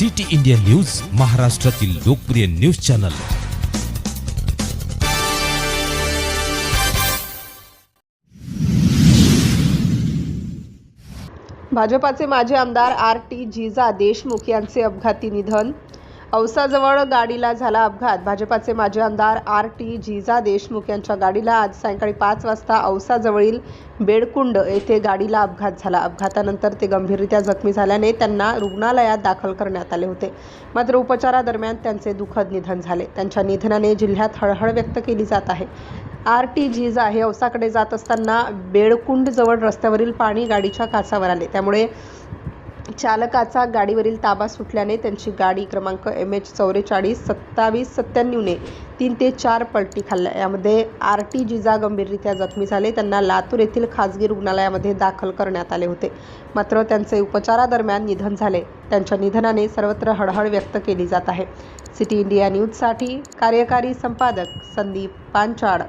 City India news महाराष्ट्रातील लोकप्रिय news channel. भाजपाचे माजी आमदार आर टी जिजा देशमुख यांचे अपघाती निधन औसाजवळ गाडीला झाला अपघात. भाजपाचे माजी आमदार आर टी जिजा देशमुख यांच्या गाडीला आज सायंकाळी पाच वाजता औसाजवळील बेडकुंड येथे गाडीला अपघात झाला. अपघातानंतर ते गंभीररित्या जखमी झाल्याने त्यांना रुग्णालयात दाखल करण्यात आले होते. मात्र उपचारादरम्यान त्यांचे दुःखद निधन झाले. त्यांच्या निधनाने जिल्ह्यात हळहळ व्यक्त केली जात आहे. आर टी जीजा हे औसाकडे जात असताना बेडकुंडजवळ रस्त्यावरील पाणी गाडीच्या काचावर आले. त्यामुळे चालकाचा गाडीवरील ताबा सुटल्याने त्यांची गाडी क्रमांक एम एच चौवेचाळीस सत्तावीस सत्त्याण्णवने तीन ते चार पलटी खाल्ल्या. यामध्ये आर टी जिजा गंभीररित्या जखमी झाले. त्यांना लातूर येथील खाजगी रुग्णालयामध्ये दाखल करण्यात आले होते. मात्र त्यांचे उपचारादरम्यान निधन झाले. त्यांच्या निधनाने सर्वत्र हळहळ व्यक्त केली जात आहे. सिटी इंडिया न्यूजसाठी कार्यकारी संपादक संदीप पांचाळ.